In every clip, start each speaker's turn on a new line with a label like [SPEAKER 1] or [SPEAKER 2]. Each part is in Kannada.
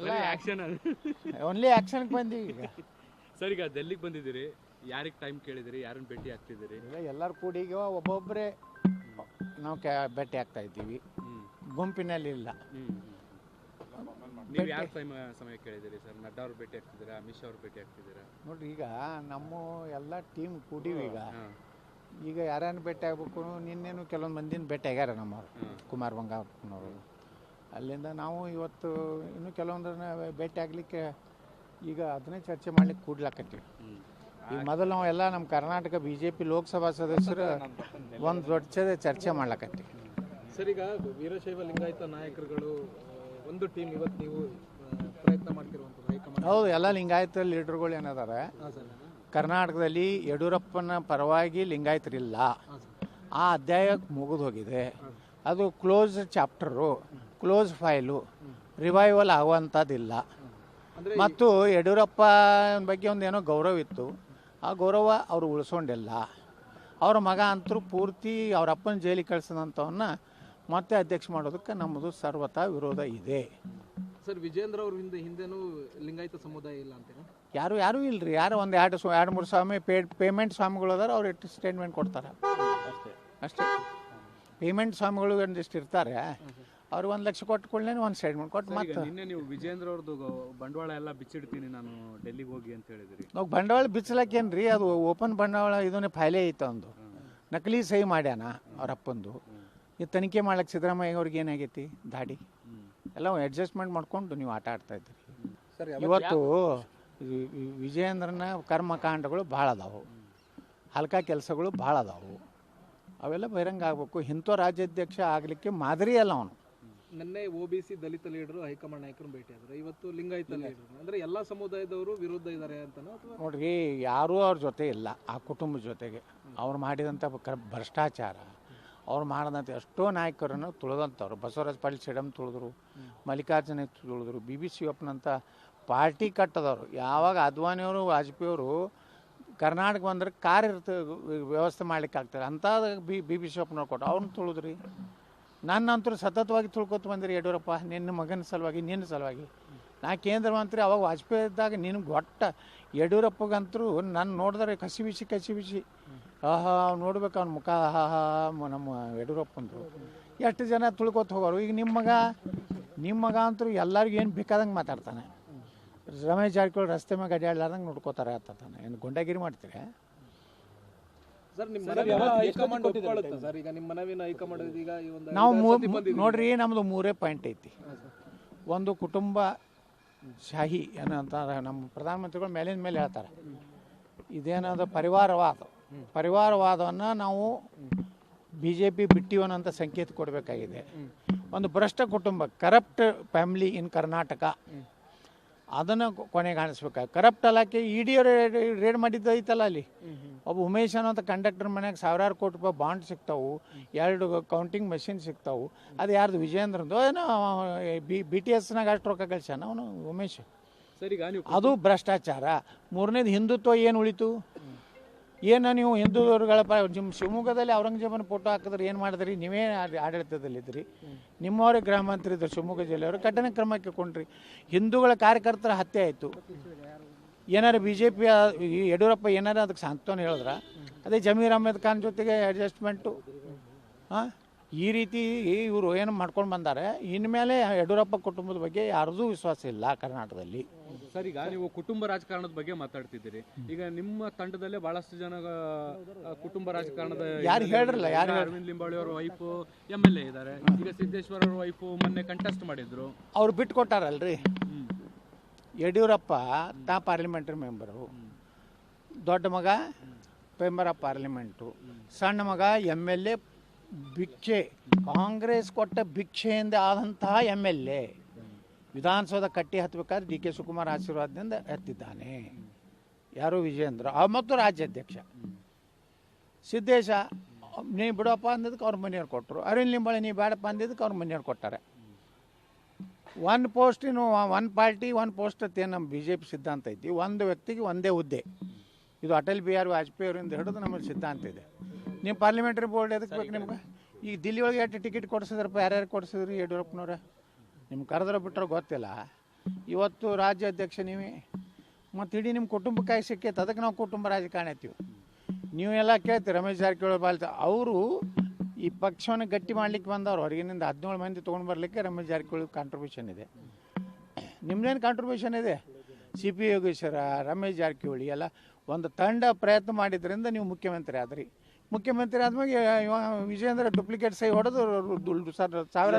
[SPEAKER 1] ಎಲ್ಲ
[SPEAKER 2] ಆಕ್ಷನ್
[SPEAKER 1] ಓನ್ಲಿ ಆ್ಯಕ್ಷನ್ಗೆ ಬಂದೀವಿ ಈಗ.
[SPEAKER 2] ಸರ್ ಈಗ ಡೆಲ್ಲಿಗೆ ಬಂದಿದ್ದೀರಿ? ಯಾರಿಗೆ ಟೈಮ್ ಕೇಳಿದಿರಿ? ಯಾರನ್ನ ಭೇಟಿ ಆಗ್ತಿದ್ದೀರಿ?
[SPEAKER 1] ಈಗ ಎಲ್ಲರೂ ಕೂಡಿ ಈಗ ಒಬ್ಬೊಬ್ಬರೇ ನಾವು ಕ್ಯಾ ಭೇಟಿ ಆಗ್ತಾ ಇದ್ದೀವಿ. ಗುಂಪಿನಲ್ಲಿ ಇಲ್ಲ.
[SPEAKER 2] ನೀವು ಯಾರ ಟೈಮ್ ಸಮಯ ಕೇಳಿದಿರಿ ಸರ್? ನಡ್ಡಾ ಅವ್ರು ಭೇಟಿ ಆಗ್ತಿದ್ದೀರಾ? ಅಮಿತ್ ಶಾ ಅವ್ರು ಭೇಟಿ ಆಗ್ತಿದ್ದೀರಾ?
[SPEAKER 1] ನೋಡ್ರಿ ಈಗ ನಮ್ಮ ಎಲ್ಲ ಟೀಮ್ ಕೂಡೀವಿ ಈಗ. ಈಗ ಯಾರನ್ನು ಭೇಟಿ ಆಗ್ಬೇಕು? ನಿನ್ನೇನು ಕೆಲವೊಂದು ಮಂದಿನ ಭೇಟಿ ಆಗ್ಯಾರ ನಮ್ಮವ್ರು.
[SPEAKER 2] ಕುಮಾರ್
[SPEAKER 1] ಕುಮಾರ್ ಬಂಗಾರಪ್ಪನವರು. ಅಲ್ಲಿಂದ ನಾವು ಇವತ್ತು ಇನ್ನು ಕೆಲವೊಂದನ್ನ ಭೇಟಿ ಆಗಲಿಕ್ಕೆ ಈಗ ಅದನ್ನೇ ಚರ್ಚೆ ಮಾಡ್ಲಿಕ್ಕೆ ಕೂಡ್ಲಾಕತ್ತೀವಿ
[SPEAKER 2] ಈ
[SPEAKER 1] ಈಗ ಮೊದಲು ನಾವು ಎಲ್ಲ ನಮ್ಮ Karnataka B J P Lok Sabha ಸದಸ್ಯರು ಒಂದು ದೊಡ್ಡ ಚರ್ಚೆ ಮಾಡ್ಲಕತ್ತೀವಿ.
[SPEAKER 3] ಸರ್ ಈಗ ವೀರಶೈವ ಲಿಂಗಾಯತ ನಾಯಕರುಗಳು ಒಂದು ಟೀಮ್ ಇವತ್ತು ನೀವು ಪ್ರಯತ್ನ ಮಾಡ್ತಿರುವಂಥದ್ದು ಹೈಕಮಾಂಡ್.
[SPEAKER 1] ಹೌದು ಎಲ್ಲ ಲಿಂಗಾಯತ ಲೀಡರ್ಗಳು ಏನದಾರ? ಕರ್ನಾಟಕದಲ್ಲಿ ಯಡಿಯೂರಪ್ಪನ ಪರವಾಗಿ ಲಿಂಗಾಯತರಿಲ್ಲ. ಆ ಅಧ್ಯಾಯ ಮುಗಿದು ಹೋಗಿದೆ. ಅದು close chapter close file revival ಆಗುವಂಥದ್ದಿಲ್ಲ. ಮತ್ತು ಯಡಿಯೂರಪ್ಪ ಬಗ್ಗೆ ಒಂದು ಏನೋ ಗೌರವ ಇತ್ತು. ಆ ಗೌರವ ಅವರು ಉಳಿಸ್ಕೊಂಡಿಲ್ಲ ಅವ್ರ ಮಗ ಅಂತರೂ ಪೂರ್ತಿ ಅವ್ರ ಅಪ್ಪನ ಜೈಲಿಗೆ ಕಳಿಸಿದಂಥವನ್ನ ಮತ್ತೆ ಅಧ್ಯಕ್ಷ ಮಾಡೋದಕ್ಕೆ ನಮ್ಮದು ಸರ್ವತಾ ವಿರೋಧ ಇದೆ.
[SPEAKER 3] ಸರ್ ವಿಜೇಂದ್ರ ಅವ್ರ ಹಿಂದೆ ಹಿಂದೆನೂ ಲಿಂಗಾಯತ ಸಮುದಾಯ ಇಲ್ಲ ಅಂತ
[SPEAKER 1] ಯಾರು ಯಾರು ಇಲ್ರಿ. ಯಾರು ಒಂದು ಎರಡು ಎರಡು ಮೂರು ಸ್ವಾಮಿ ಪೇ ಪೇಮೆಂಟ್ ಸ್ವಾಮಿಗಳು ಅದಾರ ಅವ್ರು ಸ್ಟೇಟ್ಮೆಂಟ್ ಕೊಡ್ತಾರೆ. ಅಷ್ಟೇ. ಪೇಮೆಂಟ್ ಸ್ವಾಮಿಗಳು ಒಂದಿಷ್ಟು ಇರ್ತಾರೆ. ಅವ್ರು ಒಂದು ಲಕ್ಷ ಕೊಟ್ಟು ಕೂಡಲೇ ಒಂದು ಸೈಡ್ಮೆಂಟ್ ಕೊಟ್ಟು ಮತ್ತೆ.
[SPEAKER 2] ನಿನ್ನೆ ನೀವು ವಿಜೇಂದ್ರ ಅವ್ರದ್ದು ಬಂಡವಾಳ ಎಲ್ಲ ಬಿಚ್ಚಿಡ್ತೀನಿ ನಾನು ಡೆಲ್ಲಿಗೆ ಹೋಗಿ ಅಂತ ಹೇಳಿದ್ರಿ.
[SPEAKER 1] ನಾವು ಬಂಡವಾಳ ಬಿಚ್ಚಲಕ್ಕೇನ್ರಿ ಅದು ಓಪನ್ ಬಂಡವಾಳ ಇದನ್ನೇ ಫೈಲೇ ಐತೆ ಒಂದು ನಕಲಿ ಸಹಿ ಮಾಡ್ಯಾನ ಅವ್ರ ಅಪ್ಪಂದು. ಈ ತನಿಖೆ ಮಾಡ್ಲಿಕ್ಕೆ ಸಿದ್ದರಾಮಯ್ಯ ಅವ್ರಿಗೆ ಏನಾಗೈತಿ? ದಾಡಿ. ಎಲ್ಲ ಅಡ್ಜಸ್ಟ್ಮೆಂಟ್ ಮಾಡ್ಕೊಂಡು ನೀವು ಆಟ ಆಡ್ತಾ ಇದ್ದೀರಿ
[SPEAKER 3] ಸರ್
[SPEAKER 1] ಇವತ್ತು ವಿಜಯೇಂದ್ರನ ಕರ್ಮಕಾಂಡಗಳು ಭಾಳ ಅದಾವು. ಹಲ್ಕ ಕೆಲಸಗಳು ಭಾಳ ಅದಾವು. ಅವೆಲ್ಲ ಬಹಿರಂಗ ಆಗಬೇಕು. ಇಂಥ ರಾಜ್ಯಾಧ್ಯಕ್ಷ ಆಗಲಿಕ್ಕೆ ಮಾದರಿ ಅಲ್ಲ ಅವನು.
[SPEAKER 3] ನಿನ್ನೆ O B C Dalit leader high command ನಾಯಕರು ಭೇಟಿ ಆದ್ರು. ಇವತ್ತು ಲಿಂಗಾಯತ ಲೀಡರು. ಅಂದ್ರೆ ಎಲ್ಲ ಸಮುದಾಯದವರು ವಿರುದ್ಧ ಇದ್ದಾರೆ ಅಂತ
[SPEAKER 1] ನೋಡ್ರಿ ಯಾರೂ ಅವ್ರ ಜೊತೆ ಇಲ್ಲ ಆ ಕುಟುಂಬದ ಜೊತೆಗೆ. ಅವ್ರು ಮಾಡಿದಂಥ ಭ್ರಷ್ಟಾಚಾರ ಅವ್ರು ಮಾಡಿದಂಥ ಎಷ್ಟೋ ನಾಯಕರನ್ನು ತುಳಿದಂಥವ್ರು. ಬಸವರಾಜ ಪಾಟೀಲ್ ಸಿಡಮ್ ತುಳಿದ್ರು ಮಲ್ಲಿಕಾರ್ಜುನ ತುಳಿದ್ರು ಬಿ ಬಿ ಸಿ ಒಪ್ಪನಂಥ ಪಾರ್ಟಿ ಕಟ್ಟದವರು. ಯಾವಾಗ ಅದ್ವಾನಿಯವರು ವಾಜಪೇಯಿಯವರು ಕರ್ನಾಟಕ ಬಂದ್ರೆ ಕಾರ್ ಇರ್ತ ವ್ಯವಸ್ಥೆ ಮಾಡ್ಲಿಕ್ಕೆ ಆಗ್ತದೆ ಅಂಥ ಬಿ ಬಿ ಬಿ ಶಿವಪ್ಪನವ್ರು ಕೊಟ್ಟು ಅವ್ನು ತುಳಿದ್ರಿ. ನನ್ನಂತರೂ ಸತತವಾಗಿ ತುಳ್ಕೊತ ಬಂದಿರಿ ಯಡಿಯೂರಪ್ಪ. ನಿನ್ನ ಮಗನ ಸಲುವಾಗಿ, ನಿನ್ನ ಸಲುವಾಗಿ. ನಾ ಕೇಂದ್ರ ಮಂತ್ರಿ, ಅವಾಗ ವಾಜಪೇಯಿ ಇದ್ದಾಗ ನಿನ್ನ ಒಟ್ಟ ಯಡಿಯೂರಪ್ಪಗಂತರೂ ನನ್ನ ನೋಡಿದ್ರೆ ಕಸಿ ಬಿಸಿ ಕಸಿ ಬಿಸಿ. ಆಹಾ ನೋಡ್ಬೇಕು, ಅವ್ನ ಮುಖ. ಆಹಾ ನಮ್ಮ ಯಡಿಯೂರಪ್ಪಂದು ಎಷ್ಟು ಜನ ತುಳ್ಕೊತ ಹೋಗೋರು? ಈಗ ನಿಮ್ಮ ಮಗ ನಿಮ್ಮ ಮಗ ಅಂತೂ ಎಲ್ಲರಿಗೂ ಏನು ಬೇಕಾದಂಗೆ ಮಾತಾಡ್ತಾನೆ. ರಮೇಶ್ ಜಾರಕಿಹೊಳಿ ರಸ್ತೆ ಮೇಲೆ ಅಡ್ಡಾಡ್ಲಾರ್ದಂಗೆ ನೋಡ್ಕೋತಾರೆ ಆತಾನೆ ಏನು ಗುಂಡಾಗಿರಿ ಮಾಡ್ತೀರಿ?
[SPEAKER 3] ಸರ್ ನಿಮ್ಮ ಮನವಿ ಹೈಕಮಾಂಡ್ ಒಪ್ಕೊಳ್ಳುತ್ತಾ ಸರ್? ಈಗ ನಿಮ್ಮ ಮನವಿನ ಹೈಕಮಾಂಡ್ ಈಗ ಈ ಒಂದು
[SPEAKER 1] ನಾವು ಮೂ- ನೋಡ್ರಿ ನಮ್ಮದು ಮೂರೇ ಪಾಯಿಂಟ್ ಐತಿ. ಒಂದು ಕುಟುಂಬ ಶಾಹಿ ಏನಂತಾರೆ ನಮ್ಮ ಪ್ರಧಾನಮಂತ್ರಿಗಳು ಮೇಲಿನ ಮೇಲೆ ಹೇಳ್ತಾರೆ. ಇದೇನದು ಪರಿವಾರವಾದ ಪರಿವಾರವಾದವನ್ನು ನಾವು ಬಿ ಜೆ ಪಿ ಬಿಟ್ಟಿವನಂತ ಸಂಕೇತ ಕೊಡಬೇಕಾಗಿದೆ. ಒಂದು ಭ್ರಷ್ಟ ಕುಟುಂಬ ಕರಪ್ಟ್ ಫ್ಯಾಮಿಲಿ ಇನ್ ಕರ್ನಾಟಕ ಅದನ್ನು ಕೊನೆಗೆ ಕಾಣಿಸ್ಬೇಕು? ಕರಪ್ಟ್ ಅಲ್ಲಕ್ಕೆ ಇಡಿ ರೇಡ್ ಮಾಡಿದ್ದು ಐತಲ್ಲ ಅಲ್ಲಿ. ಒಬ್ಬ ಉಮೇಶ್ ಅನ್ನೋಂಥ ಕಂಡಕ್ಟರ್ ಮನೆಯಾಗ ಸಾವಿರಾರು ಕೋಟಿ ರೂಪಾಯಿ ಬಾಂಡ್ ಸಿಗ್ತಾವು ಎರಡು ಕೌಂಟಿಂಗ್ ಮೆಷಿನ್ ಸಿಗ್ತಾವು. ಅದು ಯಾರ್ದು? ವಿಜಯೇಂದ್ರಂದು ಏನೋ ಬಿ ಬಿ ಟಿ ಎಸ್ನಾಗ ಅಷ್ಟು ರೊಕ್ಕ ಕಳ್ಸ್ಯಾನ ಅವನು ಉಮೇಶ್. ಅದು ಭ್ರಷ್ಟಾಚಾರ. ಮೂರನೇದು ಹಿಂದುತ್ವ ಏನು ಉಳಿತು? ಏನು ನೀವು ಹಿಂದೂಗಳ ನಿಮ್ಮ ಶಿವಮೊಗ್ಗದಲ್ಲಿ ಔರಂಗಜೇಬನ ಫೋಟೋ ಹಾಕಿದ್ರೆ ಏನು ಮಾಡಿದ್ರಿ? ನೀವೇ ಆಡಳಿತದಲ್ಲಿದ್ದಿರಿ. ನಿಮ್ಮವರೇ ಗ್ರಾಮಾಂತರ ಇದ್ದರು ಶಿವಮೊಗ್ಗ ಜಿಲ್ಲೆಯವರು. ಕಠಿಣ ಕ್ರಮಕ್ಕೆ ಕೊಂಡ್ರಿ. ಹಿಂದೂಗಳ ಕಾರ್ಯಕರ್ತರ ಹತ್ಯೆ ಆಯಿತು. ಏನಾರು ಬಿ ಜೆ ಪಿ ಯಡಿಯೂರಪ್ಪ ಏನಾರು ಅದಕ್ಕೆ ಸಾಂತ್ವನ ಹೇಳಿದ್ರ? ಅದೇ ಜಮೀರ್ ಅಹಮದ್ ಖಾನ್ ಜೊತೆಗೆ ಅಡ್ಜಸ್ಟ್ಮೆಂಟು ಹಾಂ? ಈ ರೀತಿ ಇವರು ಏನು ಮಾಡ್ಕೊಂಡು ಬಂದಾರೆ. ಇನ್ಮೇಲೆ ಯಡಿಯೂರಪ್ಪ ಕುಟುಂಬದ ಬಗ್ಗೆ ಯಾರ್ದೂ ವಿಶ್ವಾಸ ಇಲ್ಲ ಕರ್ನಾಟಕದಲ್ಲಿ.
[SPEAKER 2] ಸರ್ ಈಗ ನೀವು ಕುಟುಂಬ ರಾಜಕಾರಣದ ಬಗ್ಗೆ ಮಾತಾಡ್ತಿದ್ದೀರಿ. ಈಗ ನಿಮ್ಮ ತಂಡದಲ್ಲೇ ಬಹಳಷ್ಟು ಜನ ಕುಟುಂಬ ರಾಜಕಾರಣದ
[SPEAKER 1] ಯಾರು ಹೇಳಿರಲ್ಲ ಯಾರು
[SPEAKER 2] ಅರವಿಂದ ಅರವಿಂದ್ ಅವರ ವೈಫ್ ಎಂ ಎಲ್ ಎ ಇದ್ದಾರೆ. ಈಗ ಸಿದ್ದೇಶ್ವರ ಅವರ ವೈಫು ಮೊನ್ನೆ ಕಂಟೆಸ್ಟ್ ಮಾಡಿದ್ರು.
[SPEAKER 1] ಅವ್ರು ಬಿಟ್ಟು ಕೊಟ್ಟಾರಲ್ರಿ. ಯಡಿಯೂರಪ್ಪ ತಾ ಪಾರ್ಲಿಮೆಂಟ್ರಿ ಮೆಂಬರು ದೊಡ್ಡ ಮಗ ಮೆಂಬರ್ ಆಫ್ ಪಾರ್ಲಿಮೆಂಟು ಸಣ್ಣ ಮಗ ಎಂ ಎಲ್ ಎ ಭಿಕ್ಷೆ, ಕಾಂಗ್ರೆಸ್ ಕೊಟ್ಟ ಭಿಕ್ಷೆಯಿಂದ ಆದಂತಹ ಎಂ ಎಲ್ ಎ ವಿಧಾನಸೌಧ ಕಟ್ಟಿ ಹತ್ತಬೇಕಾದ್ರೆ ಡಿ ಕೆ ಸುಕುಮಾರ್ ಆಶೀರ್ವಾದದಿಂದ ಎತ್ತಿದ್ದಾನೆ ಯಾರು ವಿಜಯೇಂದ್ರ? ಮತ್ತು ರಾಜ್ಯಾಧ್ಯಕ್ಷ. ಸಿದ್ದೇಶ ನೀ ಬಿಡಪ್ಪ ಅಂದಿದ್ದಕ್ಕೆ ಅವ್ರ ಮನೆಯವ್ರು ಕೊಟ್ಟರು ಅರವಿಂದ್ ಲಿಂಬಾಳಿ ನೀ ಬೇಡಪ್ಪ ಅಂದಿದ್ದಕ್ಕೆ ಅವ್ರ ಮನೆಯವ್ರು ಕೊಟ್ಟಾರೆ. ಒನ್ ಪೋಸ್ಟ್ ಇನ್ನು, ಒನ್ ಪಾರ್ಟಿ, ಒನ್ ಪೋಸ್ಟ್ ಅಂತ ನಮ್ಮ ಬಿ ಜೆ ಪಿ ಸಿದ್ಧಾಂತ ಐತಿ? ಒಂದು ವ್ಯಕ್ತಿಗೆ ಒಂದೇ ಹುದ್ದೆ. ಇದು ಅಟಲ್ ಬಿಹಾರಿ ವಾಜಪೇಯಿ ಅವರಿಂದ ಹಿಡಿದು ನಮ್ಮಲ್ಲಿ ಸಿದ್ಧಾಂತ ಇದೆ. ನೀವು ಪಾರ್ಲಿಮೆಂಟ್ರಿ ಬೋರ್ಡ್ ಎದಕ್ಕೆ ಬೇಕು ನಿಮ್ಗೆ? ಈಗ ದಿಲ್ಲಿ ಒಳಗೆ ಎಷ್ಟು ಟಿಕೆಟ್ ಕೊಡಿಸಿದ್ರಪ್ಪ ಯಾರ್ಯಾರು ಕೊಡಿಸಿದ್ರಿ ಯಡಿಯೂರಪ್ಪನವ್ರೆ? ನಿಮ್ಗೆ ಕರೆದ್ರೆ ಬಿಟ್ಟರೆ ಗೊತ್ತಿಲ್ಲ. ಇವತ್ತು ರಾಜ್ಯಾಧ್ಯಕ್ಷ ನೀವೇ ಮತ್ತು ಇಡೀ ನಿಮ್ಮ ಕುಟುಂಬಕ್ಕಾಗಿ ಸಿಕ್ಕೈತೆ ಅದಕ್ಕೆ ನಾವು ಕುಟುಂಬ ರಾಜಕಾರಣ ಐತೀವಿ ನೀವೆಲ್ಲ ಕೇಳ್ತಿ ರಮೇಶ್ ಜಾರಕಿಹೊಳಿ ಬಾಲ್ತ ಅವರು ಈ ಪಕ್ಷವನ್ನು ಗಟ್ಟಿ ಮಾಡ್ಲಿಕ್ಕೆ ಬಂದವರು. ಹೊರಗಿನಿಂದ ಹದಿನೇಳು ಮಂದಿ ತೊಗೊಂಡು ಬರಲಿಕ್ಕೆ ರಮೇಶ್ ಜಾರಕಿಹೊಳಿ ಕಾಂಟ್ರಿಬ್ಯೂಷನ್ ಇದೆ. ನಿಮ್ದೇನು ಕಾಂಟ್ರಿಬ್ಯೂಷನ್ ಇದೆ? ಸಿ ಪಿ ಯೋಗೇಶ್ವರ ರಮೇಶ್ ಜಾರಕಿಹೊಳಿ ಎಲ್ಲ ಒಂದು ತಂಡ ಪ್ರಯತ್ನ ಮಾಡಿದ್ರಿಂದ ನೀವು ಮುಖ್ಯಮಂತ್ರಿ ಆದ್ರಿ. ಮುಖ್ಯಮಂತ್ರಿ ಆದ್ಮೇಲೆ ಇವ ವಿಜಯೇಂದ್ರ ಡುಪ್ಲಿಕೇಟ್ ಸೈ ಹೊಡೆದು ದುಡ್ಡು ಸರ್ ಸಾವಿರ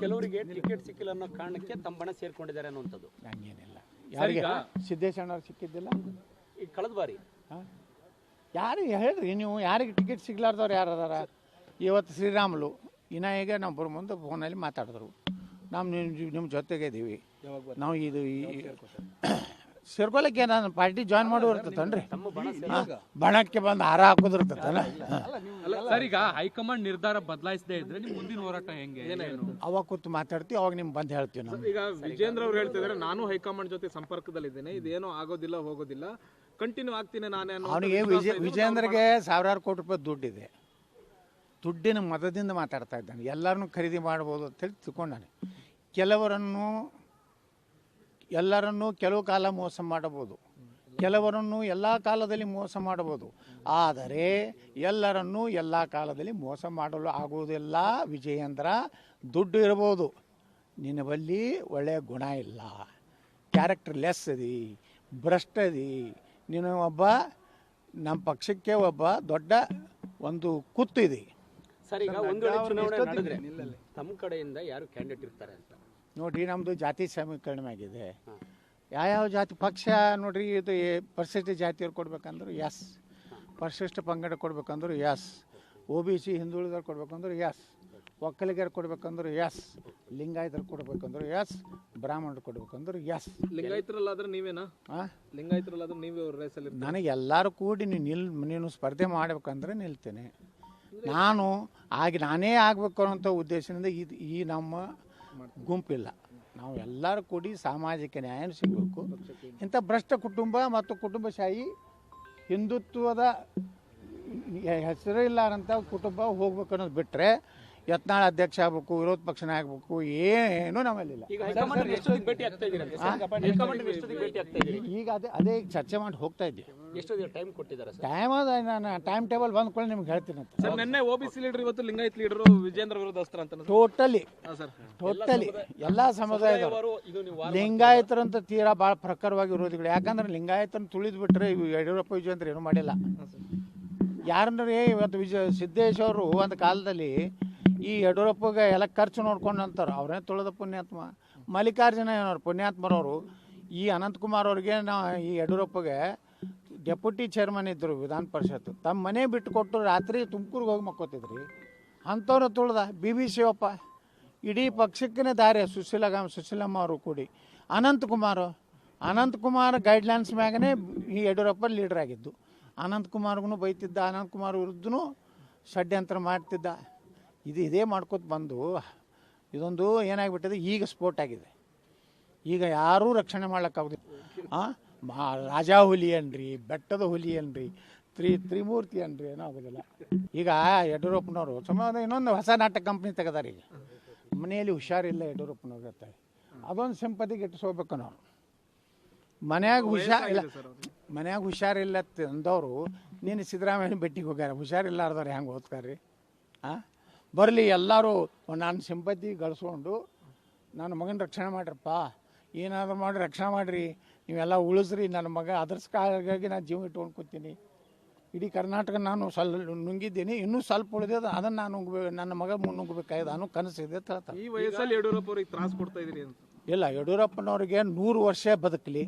[SPEAKER 4] ಕೆಲವರಿಗೆ ಟಿಕೆಟ್ ಸಿಕ್ಕಿಲ್ಲ ಅನ್ನೋ ಕಾರಣಕ್ಕೆ ತಮ್ಮ ಸೇರ್ಕೊಂಡಿದ್ದಾರೆ ಅನ್ನುವಂಥದ್ದು.
[SPEAKER 1] ಹಂಗೇನಿಲ್ಲ. ಯಾರಿಗೆ? ಸಿದ್ದೇಶಣ್ಣವ್ರು ಸಿಕ್ಕಿದ್ದಿಲ್ಲ?
[SPEAKER 4] ಈಗ ಕಳೆದ ಬಾರಿ.
[SPEAKER 1] ಯಾರಿಗೆ ಹೇಳ್ರಿ ನೀವು ಯಾರಿಗೆ ಟಿಕೆಟ್ ಸಿಗ್ಲಾರ್ದವ್ರು ಯಾರು ಅದಾರ ಇವತ್ತು ಶ್ರೀರಾಮುಲು ಇನ್ನ ಈಗ ನಾವು ಬರೋ ಮುಂದೆ ಫೋನಲ್ಲಿ ಮಾತಾಡಿದ್ರು. ನಾವು ನಿಮ್ಮ ನಿಮ್ಮ ಜೊತೆಗೆ ಇದ್ದೀವಿ ನಾವು ಇದು ಈ- ಸೇರ್ಕೊಳಕ್ಕೆ ನಾನು ಪಾರ್ಟಿ ಜಾಯ್ನ್ ಮಾಡೋ ಇರ್ತತನ್ರಿ
[SPEAKER 4] ತಮ್ಮ ಬಣ
[SPEAKER 1] ಬಣಕ್ಕೆ ಬಂದು ಹಾರ ಇರ್ತತಲ್ಲ
[SPEAKER 2] ಸರ್ ಈಗ ಹೈಕಮಾಂಡ್ ನಿರ್ಧಾರ ಬದಲಾಯಿಸದೇ ಇದ್ರೆ ನೀವು ಮುಂದಿನ ಹೋರಾಟ ಹೆಂಗೆ? ಏನು?
[SPEAKER 1] ಅವಾಗ ಕೂತು ಮಾತಾಡ್ತೀವಿ ಅವಾಗ ನಿಮ್ಗೆ ಬಂದು ಹೇಳ್ತೀವಿ ನಾನು
[SPEAKER 3] ಈಗ ವಿಜೇಂದ್ರ ಅವ್ರು ಹೇಳ್ತಿದ್ರೆ ನಾನು ಹೈಕಮಾಂಡ್ ಜೊತೆ ಸಂಪರ್ಕದಲ್ಲಿದ್ದೇನೆ ಇದೇನೋ ಆಗೋದಿಲ್ಲ ಹೋಗೋದಿಲ್ಲ. ಕಂಟಿನ್ಯೂ ಆಗ್ತೀನಿ ನಾನೇ
[SPEAKER 1] ಅವನಿಗೆ ವಿಜಯ ವಿಜೇಂದ್ರಗೆ ಸಾವಿರಾರು ಕೋಟಿ ರೂಪಾಯಿ ದುಡ್ಡಿದೆ. ದುಡ್ಡಿನ ಮತದಿಂದ ಮಾತಾಡ್ತಾ ಇದ್ದಾನೆ. ಎಲ್ಲರನ್ನೂ ಖರೀದಿ ಮಾಡ್ಬೋದು ಅಂತೇಳಿ ತಿಳ್ಕೊಂಡಾನೆ. ಕೆಲವರನ್ನು ಎಲ್ಲರನ್ನೂ ಕೆಲವು ಕಾಲ ಮೋಸ ಮಾಡಬಹುದು. ಕೆಲವರನ್ನು ಎಲ್ಲ ಕಾಲದಲ್ಲಿ ಮೋಸ ಮಾಡಬಹುದು. ಆದರೆ ಎಲ್ಲರನ್ನು ಎಲ್ಲ ಕಾಲದಲ್ಲಿ ಮೋಸ ಮಾಡಲು ಆಗುವುದಿಲ್ಲ. ವಿಜಯೇಂದ್ರ ದುಡ್ಡು ಇರಬಹುದು. ನಿನ್ನ ಬಳಿ ಒಳ್ಳೆಯ ಗುಣ ಇಲ್ಲ. ಕ್ಯಾರೆಕ್ಟರ್ ಲೆಸ್ ಅದಿ ಭ್ರಷ್ಟ ಅದಿ. ನೀನು ಒಬ್ಬ ನಮ್ಮ ಪಕ್ಷಕ್ಕೆ ಒಬ್ಬ ದೊಡ್ಡ ಒಂದು ಕುತ್ತು ಇದೆ.
[SPEAKER 4] ಸರಿ ಈಗ ಒಂದು ಚುನಾವಣೆ ತಮ್ಮ ಕಡೆಯಿಂದ ಯಾರು ಕ್ಯಾಂಡಿಡೇಟ್ ಇರ್ತಾರೆ ಅಂತ?
[SPEAKER 1] ನೋಡ್ರಿ ನಮ್ಮದು ಜಾತಿ ಸಮೀಕರಣ ಆಗಿದೆ. ಯಾವ್ಯಾವ ಜಾತಿ ಪಕ್ಷ ನೋಡ್ರಿ ಇದು ಪರಿಶಿಷ್ಟ ಜಾತಿಯವ್ರು ಕೊಡ್ಬೇಕಂದ್ರೆ ಎಸ್ ಪರಿಶಿಷ್ಟ ಪಂಗಡ ಕೊಡ್ಬೇಕಂದ್ರೆ ಎಸ್ ಒ ಬಿ ಸಿ ಹಿಂದುಳಿದವ್ರು ಕೊಡ್ಬೇಕಂದ್ರೆ ಎಸ್ ಒಕ್ಕಲಿಗರು ಕೊಡ್ಬೇಕಂದ್ರೆ ಎಸ್ ಲಿಂಗಾಯತರು ಕೊಡ್ಬೇಕಂದ್ರೆ ಎಸ್ ಬ್ರಾಹ್ಮಣರು ಕೊಡ್ಬೇಕಂದ್ರೆ ಎಸ್
[SPEAKER 3] ಲಿಂಗಾಯತರಲ್ಲಾದ್ರೆ ನೀವೇನಾ? ಲಿಂಗಾಯತರಲ್ಲಾದ್ರೆ ನೀವೇ ಅವ್ರ ರೇಸಲ್ಲಿ
[SPEAKER 1] ನನಗೆ ಎಲ್ಲರೂ ಕೂಡಿ ನೀನು ನಿಲ್ ನೀನು ಸ್ಪರ್ಧೆ ಮಾಡ್ಬೇಕಂದ್ರೆ ನಿಲ್ತೇನೆ. ನಾನು ಆಗಿ ನಾನೇ ಆಗಬೇಕು ಅನ್ನೋಂಥ ಉದ್ದೇಶದಿಂದ ಇದು ಈ ನಮ್ಮ ಗುಂಪಿಲ್ಲ. ನಾವು ಎಲ್ಲರೂ ಕೂಡಿ ಸಾಮಾಜಿಕ ನ್ಯಾಯ ಸಿಗಬೇಕು. ಇಂಥ ಭ್ರಷ್ಟ ಕುಟುಂಬ ಮತ್ತು ಕುಟುಂಬಶಾಹಿ ಹಿಂದುತ್ವದ ಹೆಸರು ಇಲ್ಲಾರಂಥ ಕುಟುಂಬ ಹೋಗ್ಬೇಕು ಅನ್ನೋದು ಬಿಟ್ಟರೆ ಯತ್ನಾಳ್ ಅಧ್ಯಕ್ಷ ಆಗ್ಬೇಕು ವಿರೋಧ ಪಕ್ಷನ ಆಗ್ಬೇಕು ಏನು ನಮ್ಮಲ್ಲಿಲ್ಲ.
[SPEAKER 4] ಈಗ
[SPEAKER 1] ಅದೇ ಅದೇ ಚರ್ಚೆ ಮಾಡಿ ಹೋಗ್ತಾ ಇದ್ದೀವಿ
[SPEAKER 4] ಟೈಮ್
[SPEAKER 1] ನಾನು ಟೈಮ್ ಟೇಬಲ್ ಬಂದ್ಕೊಳ್ಳಿ ನಿಮ್ಗೆ ಹೇಳ್ತೀನಿ ಅಂತ.
[SPEAKER 3] ಸರ್ ನಿನ್ನೆ ಓಬಿಸಿ ಲೀಡರ್ ಇವತ್ತು ಲಿಂಗಾಯತ್ ಲೀಡರ್ ವಿಜೇಂದ್ರ ವಿರೋಧ ಅಸ್ತ್ರ ಅಂತ
[SPEAKER 1] ಟೋಟಲಿ
[SPEAKER 3] ಸರ್.
[SPEAKER 1] ಟೋಟಲಿ ಎಲ್ಲ ಸಮುದಾಯದವರು. ಲಿಂಗಾಯತರಂತ ತೀರಾ ಭಾಳ ಪ್ರಖರವಾಗಿ ವಿರೋಧಿಗಳು. ಯಾಕಂದ್ರೆ ಲಿಂಗಾಯತನ ತುಳಿದು ಬಿಟ್ರೆ ಯಡಿಯೂರಪ್ಪ ವಿಜೇಂದ್ರ ಏನು ಮಾಡಿಲ್ಲ. ಯಾರಂದ್ರೆ ಇವತ್ತು ವಿಜಯ ಸಿದ್ದೇಶ್ ಅವರು ಒಂದು ಕಾಲದಲ್ಲಿ ಈ ಯಡಿಯೂರಪ್ಪಗೆ ಎಲ್ಲ ಖರ್ಚು ನೋಡ್ಕೊಂಡು ಅಂತಾರೆ. ಅವ್ರೇನು ತುಳಿದ ಪುಣ್ಯಾತ್ಮ? ಮಲ್ಲಿಕಾರ್ಜುನ ಏನವ್ರು? ಪುಣ್ಯಾತ್ಮರವರು. ಈ ಅನಂತಕುಮಾರ್ ಅವ್ರಿಗೆ ನಾ ಈ ಯಡಿಯೂರಪ್ಪಗೆ ಡೆಪ್ಯೂಟಿ ಚೇರ್ಮನ್ ಇದ್ದರು ವಿಧಾನ ಪರಿಷತ್ತು. ತಮ್ಮ ಮನೆ ಬಿಟ್ಟು ರಾತ್ರಿ ತುಮಕೂರಿಗೆ ಹೋಗಿ ಮಕ್ಕೋತಿದ್ರಿ. ಅಂಥವ್ರು ತುಳ್ದ. B B Shivappa. ಇಡೀ ಪಕ್ಷಕ್ಕೇ ದಾರಿ ಸುಶೀಲಗಾಮ್ ಸುಶೀಲಮ್ಮ ಅವರು ಕೂಡಿ. ಅನಂತಕುಮಾರ್. ಅನಂತಕುಮಾರ್ ಗೈಡ್ಲೈನ್ಸ್ ಮ್ಯಾಗನೇ ಈ ಯಡಿಯೂರಪ್ಪ ಲೀಡರ್ ಆಗಿದ್ದು. ಅನಂತಕುಮಾರ್ಗೂ ಬೈತಿದ್ದ. ಅನಂತಕುಮಾರ್ ವಿರುದ್ಧನೂ ಷಡ್ಯಂತ್ರ ಮಾಡ್ತಿದ್ದ. ಇದು ಇದೇ ಮಾಡ್ಕೊತ ಬಂದು ಇದೊಂದು ಏನಾಗ್ಬಿಟ್ಟಿದೆ? ಈಗ ಸ್ಪೋರ್ಟ್ ಆಗಿದೆ. ಈಗ ಯಾರೂ ರಕ್ಷಣೆ ಮಾಡ್ಲಿಕ್ಕಾಗೋದಿಲ್ಲ ಹಾಂ ಮಾ ರಾಜಾ ಹುಲಿ ಅನ್ರಿ ಬೆಟ್ಟದ ಹುಲಿ ಅನ್ರಿ ತ್ರಿ ತ್ರಿಮೂರ್ತಿ ಅನ್ರಿ ಏನೋ ಆಗೋದಿಲ್ಲ. ಈಗ ಯಡಿಯೂರಪ್ಪನವರು ಸುಮಾರು ಇನ್ನೊಂದು ಹೊಸ ನಾಟಕ ಕಂಪ್ನಿ ತೆಗೆದಾರೆ ಈಗ. ಮನೆಯಲ್ಲಿ ಹುಷಾರಿಲ್ಲ ಯಡಿಯೂರಪ್ಪನವ್ರು ಅಂತ ಅದೊಂದು ಸಿಂಪತಿಗೆ ಇಟ್ಟಿಸ್ಕೋಬೇಕು ನಾವು. ಮನ್ಯಾಗ ಹುಷಾರಿಲ್ಲ ಮನ್ಯಾಗ ಹುಷಾರಿಲ್ಲ ಅಂದವರು ನೀನು ಸಿದ್ದರಾಮಯ್ಯ ಬೆಟ್ಟಿಗೆ ಹೋಗ್ಯಾರ. ಹುಷಾರಿಲ್ಲಾರ್ದವ್ರು ಹೆಂಗೆ ಓದ್ತಾರೆ ಹಾಂ ಬರಲಿ ಎಲ್ಲರೂ ನಾನು ಸಿಂಪತಿ ಗಳಿಸ್ಕೊಂಡು ನನ್ನ ಮಗನ ರಕ್ಷಣೆ ಮಾಡ್ರಪ್ಪ. ಏನಾದರೂ ಮಾಡಿ ರಕ್ಷಣೆ ಮಾಡಿರಿ. ನೀವೆಲ್ಲ ಉಳಿಸ್ರಿ ನನ್ನ ಮಗ ಅದರ್ಸ್ಕಾಗಿ ನಾನು ಜೀವ ಇಟ್ಕೊಂಡು ಕೂತೀನಿ. ಇಡೀ ಕರ್ನಾಟಕ ನಾನು ಸ್ವಲ್ಪ ನುಂಗಿದ್ದೀನಿ. ಇನ್ನೂ ಸ್ವಲ್ಪ ಉಳಿದಿದೆ ಅದನ್ನು ನಾನು ನುಂಗ್ಬೇಕು ನನ್ನ ಮಗ ನುಂಗ್ಬೇಕಾಗಿದೆ ಅನ್ನೋ ಕನಸಿದೆ ಅಂತ ಹೇಳ್ತಾರೆ.
[SPEAKER 3] ಈ ವಯಸ್ಸಲ್ಲಿ ಯಡಿಯೂರಪ್ಪ ಅವ್ರಿಗೆ ತ್ರಾಸ ಕೊಡ್ತಾ ಇದ್ದೀರಿ ಅಂತ.
[SPEAKER 1] ಇಲ್ಲ ಯಡಿಯೂರಪ್ಪನವ್ರಿಗೆ ನೂರು ವರ್ಷ ಬದುಕಲಿ.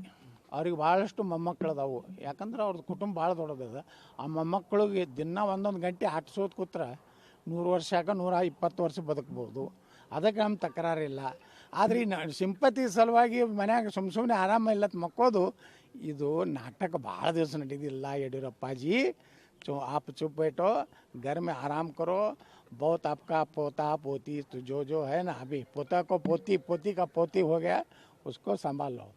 [SPEAKER 1] ಅವ್ರಿಗೆ ಭಾಳಷ್ಟು ಮೊಮ್ಮಕ್ಕಳದಾವು ಯಾಕಂದ್ರೆ ಅವ್ರದ್ದು ಕುಟುಂಬ ಭಾಳ ದೊಡ್ಡದಿದೆ. ಆ ಮೊಮ್ಮಕ್ಕಳಿಗೆ ದಿನ ಒಂದೊಂದು ಗಂಟೆ ಹಾಕ್ಸೋದು ಕೂತ್ರೆ ನೂರು ವರ್ಷ ಆಗ ನೂರ ಇಪ್ಪತ್ತು ವರ್ಷ ಬದುಕ್ಬೋದು. ಅದಕ್ಕೆ ನಮ್ಮ ತಕರಾರಿಲ್ಲ. ಆದರೆ ನ, ಸಿಂಪತಿ ಸಲುವಾಗಿ ಮನ್ಯಾಗ ಸುಮ್ ಸುಮ್ಮನೆ ಆರಾಮಿಲ್ಲತ್ ಮಕ್ಕೋದು, ಇದು ನಾಟಕ ಭಾಳ ದಿವಸ ನಡೀದಿಲ್ಲ ಯಡಿಯೂರಪ್ಪಾಜಿ. ಚು, ಆಪ್ ಚುಪ್ ಬೇಟೋ ಗರ್ಮೆ ಆರಾಮ್ ಕರೋ, ಬಹುತ್ ಅಪ್ಕ ಪೋತಾ ಪೋತಿ ಜೋ ಜೋ ಹೇ ನಾ, ಅಭಿ ಪೋತಾ ಕೋ ಪೋತಿ ಪೋತಿ ಕಾ ಪೋತಿ ಹೋಗ್ಯಾ, ಉಸ್ಕೋ ಸಂಭಾಲ್. ಲೋ